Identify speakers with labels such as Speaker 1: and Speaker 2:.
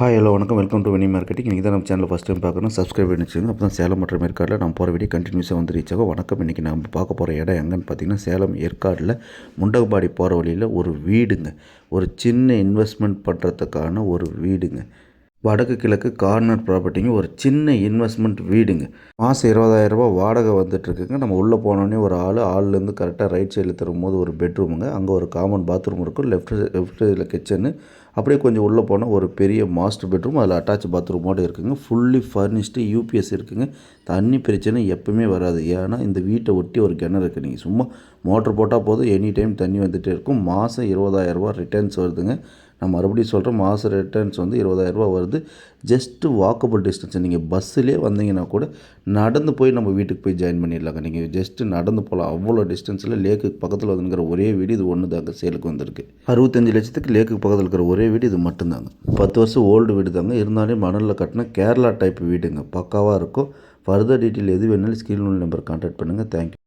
Speaker 1: Hi hello வணக்கம். Welcome to Veni marketing இன்றைக்கி தான் நம்ம சேனலில் ஃபஸ்ட் டைம் பார்க்கணும் சப்ஸ்கிரைப் பண்ணி வச்சுக்கோங்க அப்போ தான் சேலம் மற்றும் ஏற்காடில் நம்ம போகிற வீடியோ கண்டினியூஸாக வந்து ரீச் ஆகும். வணக்கம். இன்றைக்கி நம்ம பார்க்க போகிற இடம் எங்கன்னு பார்த்தீங்கன்னா சேலம் ஏற்காடில் முண்டகபாடி போகிற வழியில் ஒரு வீடுங்க. ஒரு சின்ன இன்வெஸ்ட்மெண்ட் பண்ணுறதுக்கான ஒரு வீடுங்க. வடக்கு கிழக்கு கார்னர் ப்ராப்பர்ட்டிங்க ஒரு சின்ன இன்வெஸ்ட்மெண்ட் வீடுங்க. மாதம் இருபதாயிரரூபா வாடகை வந்துட்டுருக்குங்க. நம்ம உள்ளே போனோடனே ஒரு ஆள் ஆள்லேருந்து கரெக்டாக ரைட் சைடில் தரும்போது ஒரு பெட்ரூமுங்க அங்கே ஒரு காமன் பாத்ரூம் இருக்கும். லெஃப்ட் லெஃப்ட் சைடில் கிச்சனு அப்படியே கொஞ்சம் உள்ளே போனால் ஒரு பெரிய மாஸ்டர் பெட்ரூம் அதில் அட்டாச் பாத்ரூமோடு இருக்குங்க. ஃபுல்லி ஃபர்னிஷ்டு யூபிஎஸ் இருக்குங்க. தண்ணி பிரச்சனை எப்பவுமே வராது. ஏன்னா இந்த வீட்டை ஒட்டி ஒரு கிணறு இருக்குது நீங்கள் சும்மா மோட்ரு போட்டால் போதும். எனி டைம் தண்ணி வந்துகிட்டே இருக்கும். மாதம் இருபதாயிரரூபா ரிட்டர்ன்ஸ் வருதுங்க. நான் மறுபடியும் சொல்கிறேன் மாதம் ரிட்டர்ன்ஸ் வந்து இருபதாயிரரூபா வருது. ஜஸ்ட்டு வாக்கபிள் டிஸ்டன்ஸ் நீங்கள் பஸ்ஸிலே வந்தீங்கன்னா கூட நடந்து போய் நம்ம வீட்டுக்கு போய் ஜாயின் பண்ணிடலாங்க. நீங்கள் ஜஸ்ட்டு நடந்து போகலாம். அவ்வளோ டிஸ்டன்ஸில் லேக்குக்கு பக்கத்தில் வந்துங்கிற ஒரே வீடு இது ஒன்று தாங்க சேலுக்கு வந்திருக்கு. அறுபத்தஞ்சு லட்சத்துக்கு லேக்குக்கு பக்கத்தில் இருக்கிற ஒரே வீடு இது மட்டும்தாங்க. பத்து வருஷம் ஓல்டு வீடு தாங்க இருந்தாலும் மணலில் கட்டின கேரளா டைப் வீடுங்க. பக்காவாக இருக்கும். ஃபர்தர் டீட்டெயில் எது வேணாலும் ஸ்க்ரீன் நம்பர் கான்டாக்ட் பண்ணுங்கள் தேங்க்யூ